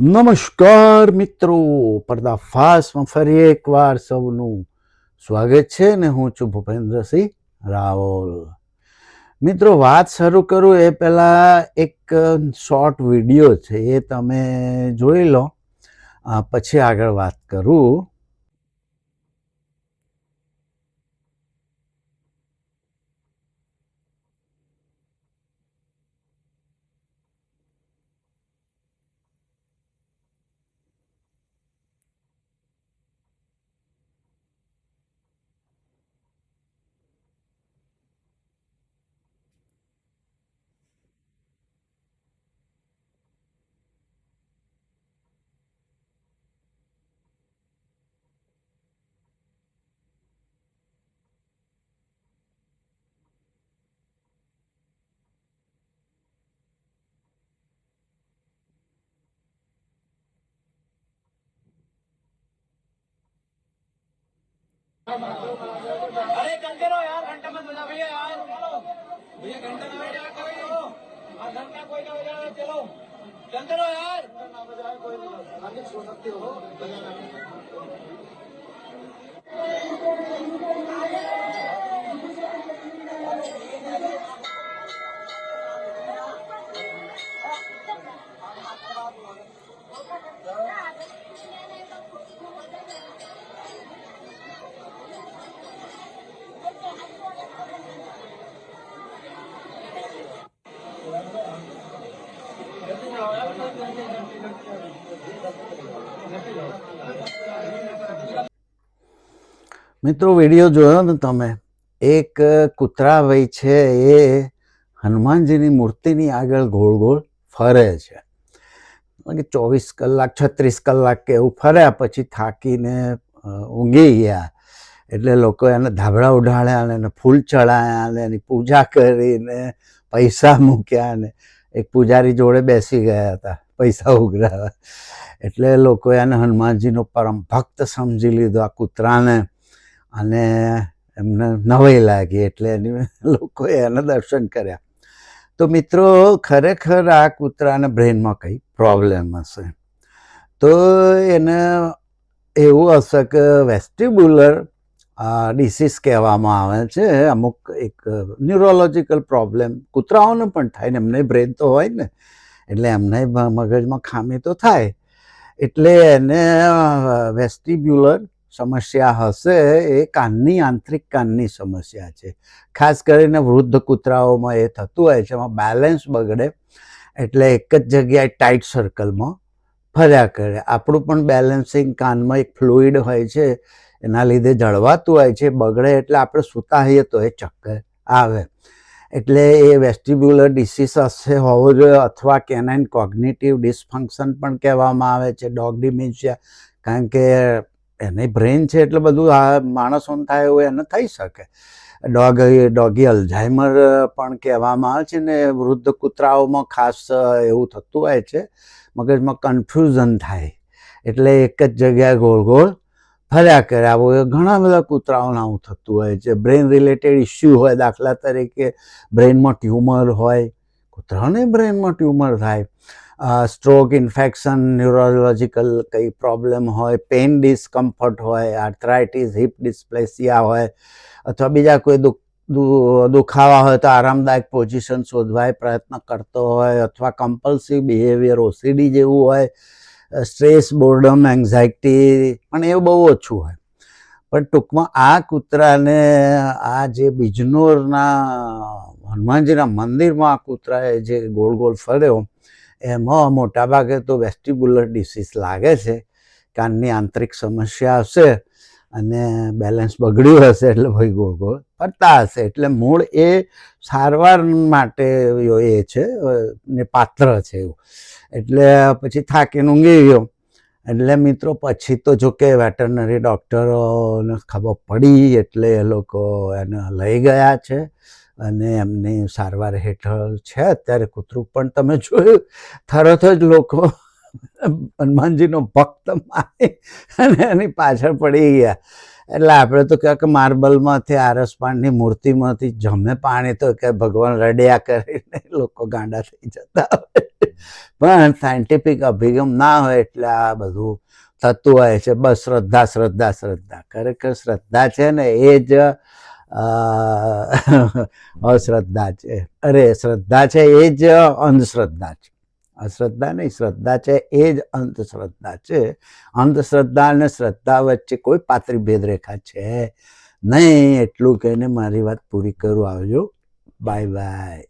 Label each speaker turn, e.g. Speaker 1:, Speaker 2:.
Speaker 1: નમસ્કાર મિત્રો, પર્દાફાશમાં ફરી એકવાર સૌનું સ્વાગત છે ને હું છું ભૂપેન્દ્રસિંહ રાવલ. મિત્રો, વાત શરૂ કરું એ પહેલાં એક શોર્ટ વીડિયો છે, એ તમે જોઈ લો. પછી આગળ વાત કરું.
Speaker 2: अरे चलते रहो यार घंटा मत बजा भैया यार भैया घंटा ना बजा करो हाँ घंटा कोई ना बजा चलो चलते रहो यार
Speaker 1: મિત્રો, વીડિયો જોયો ને તમે, એક કૂતરા ભાઈ છે, એ હનુમાનજીની મૂર્તિની આગળ ગોળ ગોળ ફરે છે. ચોવીસ કલાક, છત્રીસ કલાક કે એવું ફર્યા પછી થાકીને ઊંઘી ગયા. એટલે લોકો એને ધાબળા ઉઢાડ્યા અને એને ફૂલ ચડાયા અને એની પૂજા કરીને, પૈસા મૂક્યા અને એક પૂજારી જોડે બેસી ગયા હતા, પૈસા ઉઘરાવા. એટલે લોકોએ એને હનુમાનજીનો પરમ ભક્ત સમજી લીધો આ કૂતરાને અને એમને નવાઈ લાગી એટલે એની લોકોએ એને દર્શન કર્યા. તો મિત્રો, ખરેખર આ કૂતરાને બ્રેનમાં કંઈ પ્રોબ્લેમ હશે? તો એને એવું હશે કે વેસ્ટિબ્યુલર ડિસીઝ કહેવામાં આવે છે. અમુક એક ન્યુરોલોજીકલ પ્રોબ્લેમ કૂતરાઓને પણ થાય ને, એમને બ્રેન તો હોય ને, એટલે એમને મગજમાં ખામી તો થાય. એટલે એને વેસ્ટિબ્યુલર સમસ્યા હશે એ કાનની, આંતરિક કાનની સમસ્યા છે. ખાસ કરીને વૃદ્ધ કૂતરાઓમાં એ થતું હોય છે, એમાં બેલેન્સ બગડે, એટલે એક જ જગ્યાએ ટાઈટ સર્કલમાં ફર્યા કરે. આપણું પણ બેલેન્સિંગ કાનમાં એક ફ્લુઇડ હોય છે એના લીધે જળવાતું હોય છે, બગડે એટલે આપણે સૂતા હોઈએ તો એ ચક્કર આવે. એટલે એ વેસ્ટિબ્યુલર ડિસીઝ હશે હોવો જોઈએ અથવા કેનાઇન કોગ્નિટિવ ડિસફંક્શન પણ કહેવામાં આવે છે, ડોગ ડિમેન્શિયા, કારણ કે એને બ્રેન છે એટલે બધું આ માણસોને થાય એવું એને થઈ શકે. ડોગ, ડોગી અલ્ઝાઇમર પણ કહેવામાં આવે છે ને, વૃદ્ધ કૂતરાઓમાં ખાસ એવું થતું હોય છે, મગજમાં કન્ફ્યુઝન થાય. એટલે એક જ જગ્યાએ ગોળ ગોળ ફર્યા કર્યા. હોય ઘણા બધા કૂતરાઓને આવું થતું હોય છે. બ્રેન રિલેટેડ ઇસ્યુ હોય દાખલા તરીકે. બ્રેનમાં ટ્યુમર હોય. કૂતરાઓને બ્રેનમાં ટ્યુમર થાય. સ્ટ્રોક ઇન્ફેક્શન ન્યુરોલોજીકલ કંઈ પ્રોબ્લેમ હોય પેઇન ડિસ્કમ્ફર્ટ હોય આર્થરાઇટિસ હિપ ડિસ્પ્લેસિયા હોય, અથવા બીજા કોઈ દુઃખ દુખાવા હોય તો આરામદાયક પોઝિશન શોધવાય પ્રયત્ન કરતો હોય, અથવા કમ્પલ્સિવ બિહેવિયર ઓસીડી જેવું હોય સ્ટ્રેસ, બોર્ડમ એન્ઝાયટી પણ એવું બહુ ઓછું હોય. પણ ટૂંકમાં આ કૂતરાને, આ જે બિજનોરના, હનુમાનજીના મંદિરમાં આ કૂતરાએ જે ગોળ ગોળ ફર્યો, એમાં મોટાભાગે તો વેસ્ટિબ્યુલર ડિસીઝ લાગે છે. કાનની આંતરિક સમસ્યા હશે અને બેલેન્સ બગડ્યું હશે એટલે ભાઈ ગોળ ગોળ ફરતા હશે. એટલે મૂળ એ સારવાર માટે એ છે ને પાત્ર છે એવું. એટલે પછી થાકીને ઊંઘી ગયો એટલે મિત્રો પછી તો જો કે વેટરનરી ડૉક્ટરોને ખબર પડી એટલે એ લોકો એને લઈ ગયા છે અને એમની સારવાર હેઠળ છે. અત્યારે કૂતરું પણ તમે જોયું થરત જ લોકો હનુમાનજીનો ભક્ત માની અને એની પાછળ પડી ગયા. એટલે આપણે તો ક્યાંક માર્બલમાંથી આરસપાણની મૂર્તિમાંથી જમે પાણી તો કે ભગવાન રડ્યા કરીને લોકો ગાંડા થઈ જતા હોય. પણ સાયન્ટિફિક અભિગમ ના હોય એટલે આ બધું થતું હોય છે. બસ શ્રદ્ધા શ્રદ્ધા શ્રદ્ધા. ખરેખર શ્રદ્ધા છે ને એ જ અશ્રદ્ધા છે. અરે, શ્રદ્ધા છે એ જ અંધશ્રદ્ધા છે. અશ્રદ્ધા નહીં, શ્રદ્ધા છે એ જ અંધશ્રદ્ધા છે. અંધશ્રદ્ધા અને શ્રદ્ધા વચ્ચે કોઈ પાતળી ભેદરેખા છે નહીં. એટલું કહીને મારી વાત પૂરી કરું. આવજો. Bye bye.